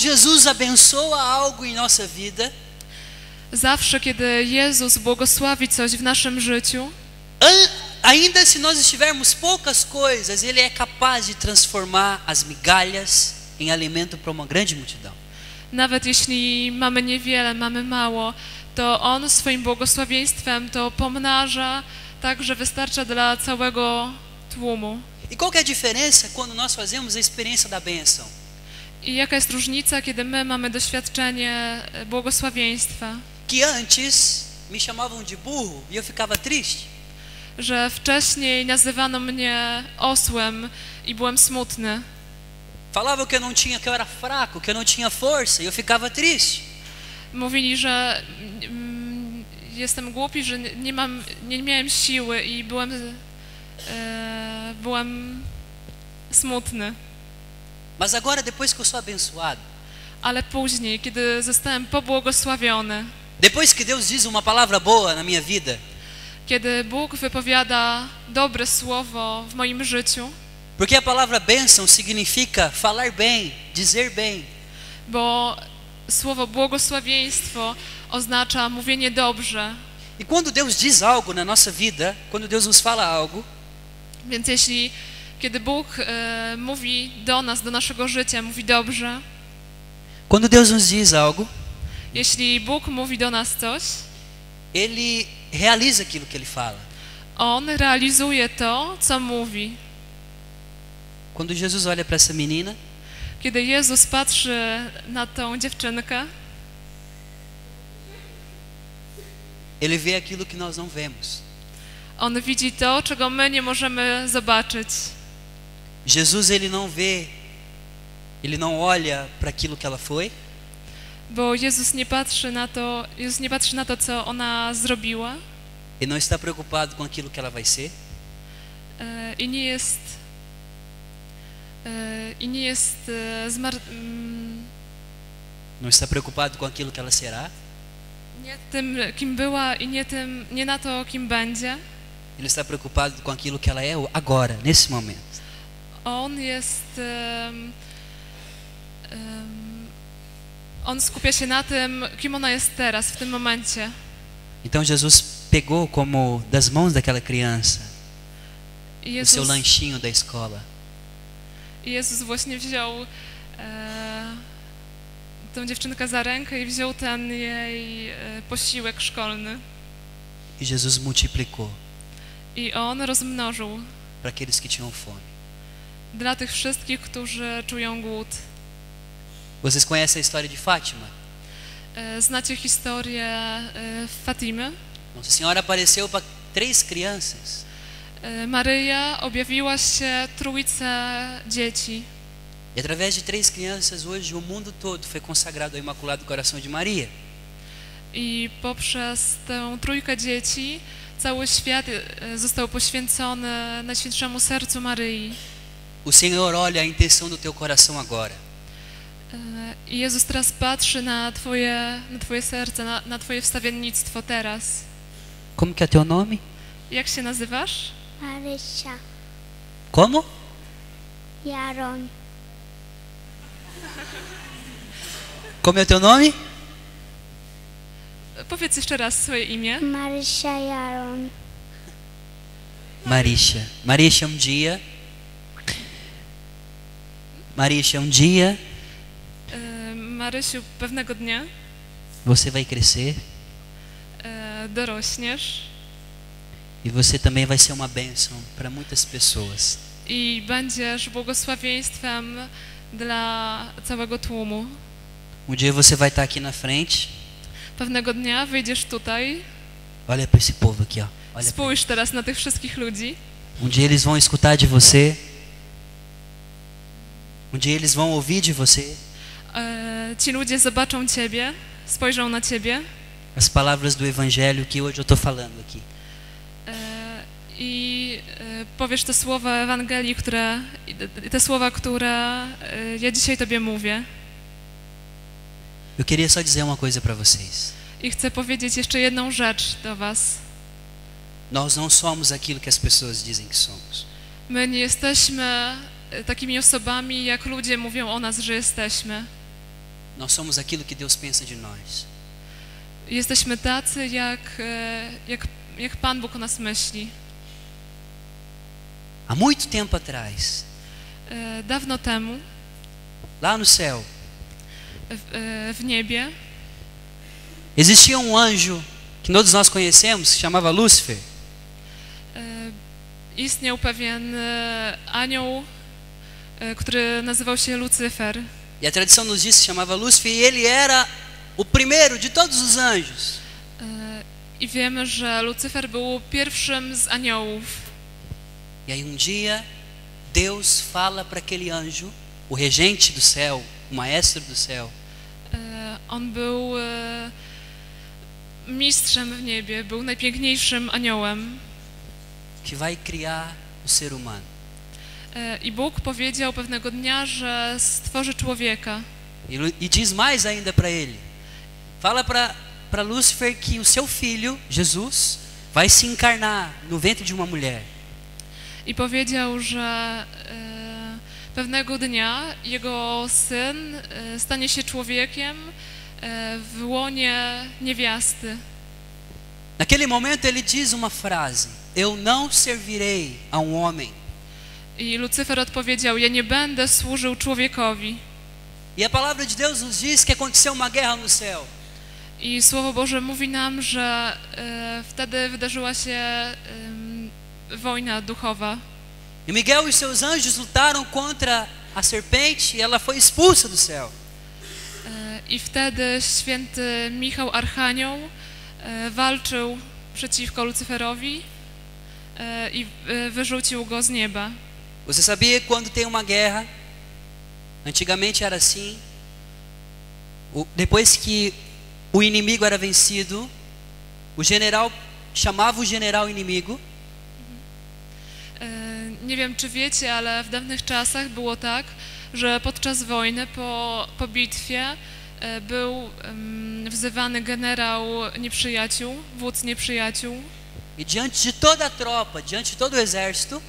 Jesus abençoa algo em nossa vida, Zawsze, kiedy Jezus błogosławi coś w naszym życiu, ainda se nós estivermos poucas coisas, Ele é capaz de transformar as migalhas em alimento para uma grande multidão. nawet jeśli mamy niewiele, mamy mało, to On swoim błogosławieństwem to pomnaża tak, że wystarcza dla całego tłumu. E qual é a diferença quando nós fazemos a experiência da bênção? I jaka jest różnica, kiedy my mamy doświadczenie e, błogosławieństwa? Que antes me chamavam de burro e eu ficava triste. Że wcześniej nazywano mnie osłem i byłem smutny. Falavam que eu não tinha, que eu era fraco, que eu não tinha força e eu ficava triste. Mówili, że mm, jestem głupi, że nie- nie, mam, nie miałem siły i byłem, e, byłem smutny. Mas agora, depois que eu sou abençoado, Ale później, kiedy zostałem pobłogosławiony, depois que Deus diz uma palavra boa na minha vida, kiedy Bóg wypowiada dobre słowo w moim życiu, porque a palavra bênção significa falar bem, dizer bem. bo słowo błogosławieństwo oznacza mówienie dobrze. E quando Deus diz algo na nossa vida, quando Deus nos fala algo, Więc jeśli, kiedy Bóg e, mówi do nas, do naszego życia, mówi dobrze, quando Deus nos diz algo, jeśli Bóg mówi do nas coś, Ele realiza aquilo que Ele fala. On realizuje to, co mówi. Quando Jesus olha para essa menina, Kiedy Jezus patrzy na tą dziewczynkę, Ele vê aquilo que nós não vemos. On widzi to, czego my nie możemy zobaczyć. Jesus ele não vê, ele não olha para aquilo que ela foi, Bo Jezus nie patrzy na to, Jezus nie patrzy na to, co ona zrobiła ele não está preocupado com aquilo que ela vai ser, e, i nie jest e, i nie jest e, zmar... mm, não está preocupado com aquilo que ela será, nie tym, kim była i nie tym, nie na to, kim będzie. ele está preocupado com aquilo que ela é agora, nesse momento. On jest on skupia się na tym, kim ona jest teraz, w tym momencie. Então Jesus pegou como das mãos daquela criança I o seu lanchinho da escola i Jezus właśnie wziął e, tą dziewczynkę za rękę i wziął ten jej e, posiłek szkolny. e Jesus multiplicou I on rozmnożył para aqueles que tinham fome. Dla tych wszystkich, którzy czują głód. Vocês conhecem a história de Fátima? E, Znacie historię e, Fatimy? Nossa Senhora apareceu para três crianças E, Maryja objawiła się trójce dzieci. e através de três crianças hoje o mundo todo foi consagrado ao Imaculado Coração de Maria. I poprzez tę trójkę dzieci cały świat został poświęcony Najświętszemu Sercu Maryi. O Senhor olha a intenção do teu coração agora. E, Jezus teraz patrzy na Twoje, na twoje serce, na, na Twoje wstawiennictwo teraz. Como que é teu nome? Jak się nazywasz? Marysia, Como? Jaron, Como é o teu nome? Powiedz jeszcze raz swoje imię. Marysia Jaron, Marisha. Marisha, um dia. Marisha, um dia E, Marysiu, pewnego dnia você vai crescer e, dorośniesz e você também vai ser uma bênção para muitas pessoas. i będziesz błogosławieństwem dla całego tłumu. Um dia você vai estar aqui na frente. Pewnego dnia wyjdziesz tutaj, Olha para esse povo aqui, ó. Olha spójrz teraz na tych wszystkich ludzi. Um dia eles vão escutar de você. Um dia eles vão ouvir de você Ci ludzie zobaczą Ciebie, spojrzą na Ciebie as palavras do evangelho que hoje eu estou falando aqui. e, i e, powiesz te słowa Ewangelii, które, te- słowa, które ja dzisiaj Tobie mówię. Eu queria só dizer uma coisa para vocês. I chcę powiedzieć jeszcze jedną rzecz do Was. Nós não somos aquilo que as pessoas dizem que somos. My nie jesteśmy takimi osobami, jak ludzie mówią o nas, że jesteśmy. Nós somos aquilo que Deus pensa de nós. Jesteśmy tacy, jak, e, jak, jak Pan Bóg o nas myśli. Há muito tempo atrás, E, Dawno temu lá no céu, w, e, w niebie existia um anjo que todos nós conhecemos, que chamava Lúcifer. e, istniał pewien e, anioł, który nazywał się Lucyfer. E a tradição nos diz que se chamava Lúcifer e ele era o primeiro de todos os anjos. E, I wiemy, że Lucyfer był pierwszym z aniołów. E aí um dia Deus fala para aquele anjo, o regente do céu, o maestro do céu, On był mistrzem w niebie, był najpiękniejszym aniołem. que vai criar o ser humano. E, I Bóg powiedział pewnego dnia, że stworzy człowieka. Lu- e diz mais ainda para ele: fala para Lúcifer que o seu filho, Jesus, vai se encarnar no ventre de uma mulher. I powiedział, że e, pewnego dnia jego syn e, stanie się człowiekiem e, w łonie niewiasty. Naquele momento ele diz uma frase: Eu não servirei a um homem. I Lucyfer odpowiedział: Ja nie będę służył człowiekowi. E a palavra de Deus nos diz que aconteceu uma guerra no céu. I Słowo Boże mówi nam, że e, wtedy wydarzyła się em, wojna duchowa. E Miguel e seus anjos lutaram contra a serpente e ela foi expulsa do céu. E, I wtedy święty Michał Archanioł e, walczył przeciwko Lucyferowi e, i e, wyrzucił go z nieba. Você sabia que quando tem uma guerra, antigamente era assim, depois que o inimigo era vencido, o general chamava o general inimigo. E, Nie wiem, czy wiecie, ale w dawnych czasach było tak, że podczas wojny, po, po bitwie, e, był wzywany generał nieprzyjaciół, wódz nieprzyjaciół. E diante de toda a tropa, diante de todo o exército,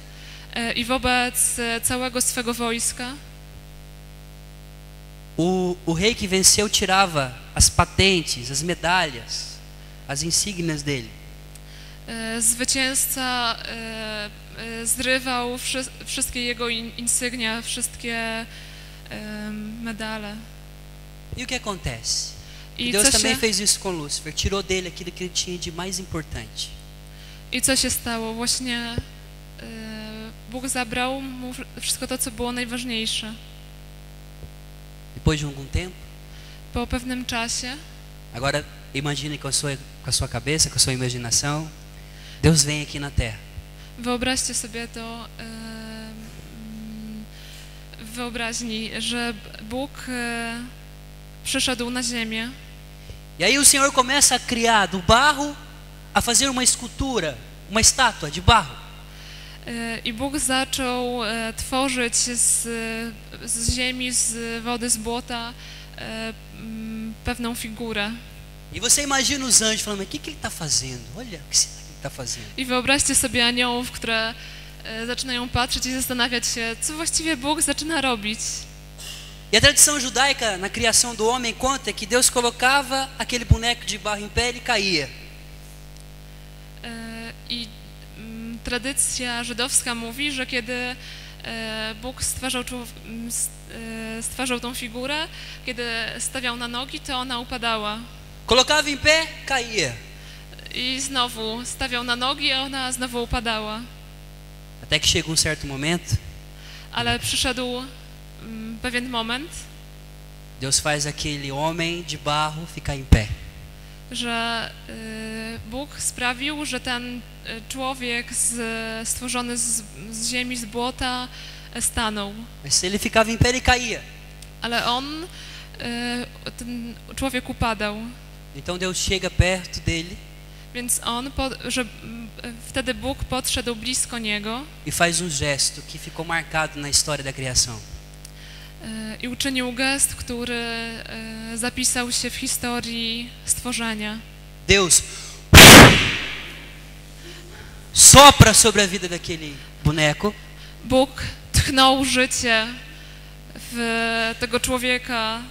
i wobec e, całego swego wojska o, o rei que venceu tirava as patentes, as medalhas, as insígnias dele. e, zwycięzca e, e, zrywał wszy, wszystkie jego in, insygnia, wszystkie medale. E o que acontece? I Deus também się, fez isso com Lúcifer, tirou dele aquilo que ele tinha de mais importante. I co się stało? Właśnie e, Bóg zabrał mu wszystko to, co było najważniejsze. Depois de algum tempo, Po pewnym czasie, agora imagine com a sua, com a sua cabeça, com a sua imaginação, Deus vem aqui na terra. wyobraźcie sobie to e, wyobraźni, że Bóg e, przyszedł na ziemię E aí o Senhor começa a criar do barro, a fazer uma escultura, uma estátua de barro. E, i Bóg zaczął tworzyć z, z ziemi, z wody, z błota pewną figurę. E você imagina os anjos falando, o que, que ele está fazendo? Olha, o que será que ele está fazendo? I wyobraźcie sobie aniołów, które zaczynają patrzeć i zastanawiać się, co właściwie Bóg zaczyna robić. E a tradição judaica na criação do homem conta que Deus colocava aquele boneco de barro em pé e caía. Tradycja żydowska mówi, że kiedy e, Bóg stwarzał, e, stwarzał tą figurę, kiedy stawiał na nogi, to ona upadała. Colocava em pé, caía. I znowu stawiał na nogi, a ona znowu upadała. Até que chega um certo momento, Ale przyszedł pewien moment, Deus faz aquele homem de barro ficar em pé. Że y, Bóg sprawił, że ten y, człowiek z, stworzony z, z ziemi, z błota y, stanął. Mas ele ficava em pé, ele caía. Ale on, y, ten człowiek upadał. Então Deus chega perto dele Więc on, po, że wtedy Bóg podszedł blisko niego e faz um gesto que ficou marcado na história da criação. I uczynił gest, który y, zapisał się w historii stworzenia. Deus sopra sobre a vida daquele boneco Bóg tchnął życie w tego człowieka